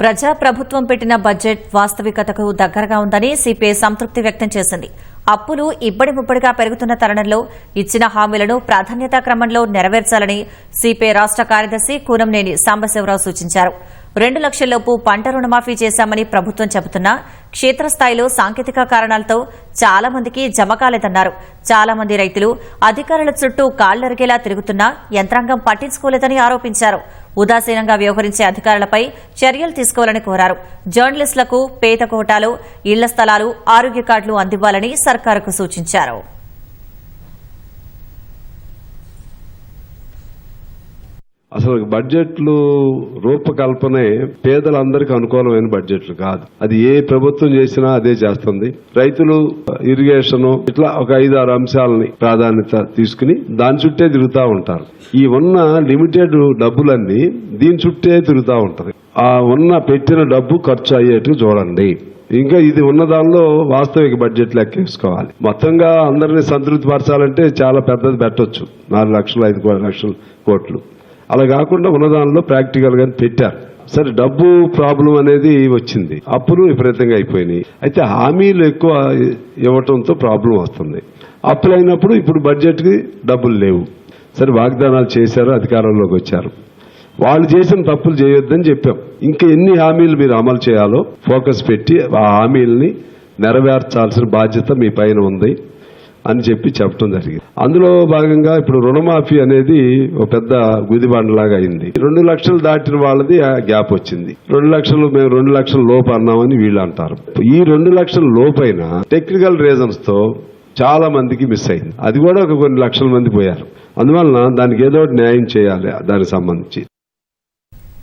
ప్రజా ప్రభుత్వం పెట్టిన బడ్జెట్ వాస్తవికతకు దగ్గరగా ఉందని సిపిఐ సంతృప్తి వ్యక్తం చేసింది. అప్పులు ఇబ్బడి ముబ్బడిగా పెరుగుతున్న తరుణంలో ఇచ్చిన హామీలను ప్రాధాన్యతా క్రమంలో నెరవేర్చాలని సిపిఐ రాష్ట కార్యదర్శి కూనంనేని సాంబశివరావు సూచించారు. రెండు లక్షల్లోపు పంట రుణమాఫీ చేశామని ప్రభుత్వం చెబుతున్నా క్షేత్రస్థాయిలో సాంకేతిక కారణాలతో చాలా మందికి జమ కాలేదన్నారు. చాలా మంది రైతులు అధికారుల చుట్టూ కాళ్ళరిగేలా తిరుగుతున్నా యంత్రాంగం పట్టించుకోలేదని ఆరోపించారు. ఉదాసీనంగా వ్యవహరించే అధికారులపై చర్యలు తీసుకోవాలని కోరారు. జర్నలిస్టులకు పేద కోటాలు ఇళ్ళ స్థలాలు ఆరోగ్య కార్డులు అందివ్వాలని సర్కారుకు సూచించారు. అసలు బడ్జెట్లు రూపకల్పనే పేదలందరికీ అనుకూలమైన బడ్జెట్లు కాదు. అది ఏ ప్రభుత్వం చేసినా అదే చేస్తుంది. రైతులు ఇరిగేషన్ ఇట్లా ఒక ఐదు ఆరు అంశాలని ప్రాధాన్యత తీసుకుని దాని చుట్టే తిరుగుతూ ఉంటారు. ఈ ఉన్న లిమిటెడ్ డబ్బులన్నీ దీని చుట్టే తిరుగుతూ ఉంటది. ఆ ఉన్న పెట్టిన డబ్బు ఖర్చు అయ్యేట్టు చూడండి. ఇంకా ఇది ఉన్న దానిలో వాస్తవిక బడ్జెట్ లెక్కేసుకోవాలి మొత్తంగా అందరినీ సంతృప్తి పరచాలంటే చాలా పెద్దది పెట్టొచ్చు. నాలుగు లక్షలు ఐదు లక్షలు కోట్లు. అలా కాకుండా ఉన్నదానిలో ప్రాక్టికల్గా ప్రాక్టికల్గా పెట్టారు. సరే డబ్బు ప్రాబ్లం అనేది వచ్చింది. అప్పులు విపరీతంగా అయిపోయినాయి. అయితే హామీలు ఎక్కువ ఇవ్వటంతో ప్రాబ్లం వస్తుంది. అప్పులు అయినప్పుడు ఇప్పుడు బడ్జెట్కి డబ్బులు లేవు. సరే వాగ్దానాలు చేశారు అధికారంలోకి వచ్చారు. వాళ్ళు చేసిన తప్పులు చేయొద్దని చెప్పాం. ఇంకా ఎన్ని హామీలు మీరు అమలు చేయాలో ఫోకస్ పెట్టి ఆ హామీలని నెరవేర్చాల్సిన బాధ్యత మీ పైన ఉంది. అని చెప్పి చెప్పడం జరిగింది. అందులో భాగంగా ఇప్పుడు రుణమాఫీ అనేది ఒక పెద్ద గుదిబండలాగా అయింది. రెండు లక్షలు దాటిన వాళ్ళది ఆ గ్యాప్ వచ్చింది. రెండు లక్షలు మేము రెండు లక్షల లోపు అన్నామని వీళ్ళు అంటారు. ఈ రెండు లక్షల లోపైన టెక్నికల్ రీజన్స్తో చాలా మందికి మిస్ అయింది. అది కూడా ఒక కొన్ని లక్షల మంది పోయారు. అందువలన దానికి ఏదో ఒకటి న్యాయం చేయాలి దానికి సంబంధించి.